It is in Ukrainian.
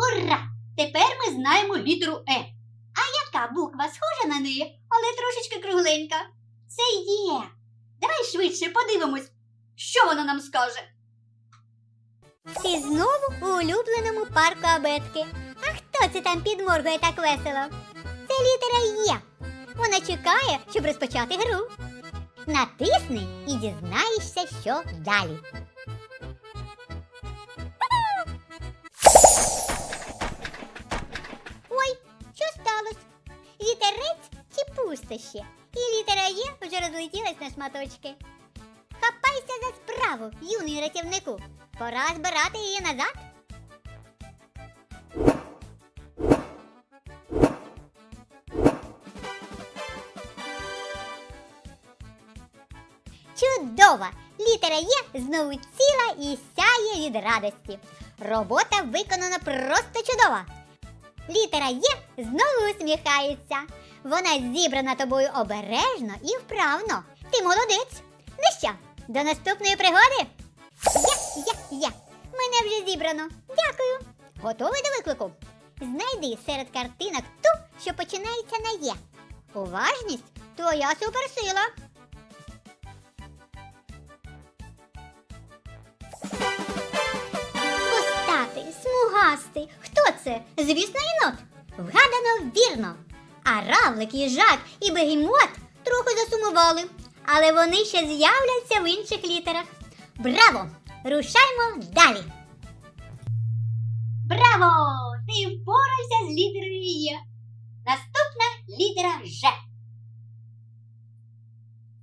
Ура! Тепер ми знаємо літеру Е. А яка буква схожа на неї, але трошечки кругленька? Це є. Давай швидше подивимось, що вона нам скаже. Ти знову у улюбленому парку абетки. А хто це там підморгує так весело? Це літера Є. Вона чекає, щоб розпочати гру. Натисни і дізнаєшся, що далі. Пустощі? І літера Є вже розлетілась на шматочки. Хапайся за справу, юний рятівнику. Пора збирати її назад. Чудово! Літера Є знову ціла і сяє від радості. Робота виконана просто чудово. Літера Є знову усміхається. Вона зібрана тобою обережно і вправно. Ти молодець. Ну що, до наступної пригоди? Я, я, я. Мене вже зібрано. Дякую. Готовий до виклику? Знайди серед картинок ту, що починається на Є. Уважність твоя суперсила. Це? Звісно, єнот. Вгадано вірно. А равлик, їжак і бегемот трохи засумували, але вони ще з'являться в інших літерах. Браво! Рушаймо далі. Браво! Ти впорався з літерою Є. Наступна літера Ж.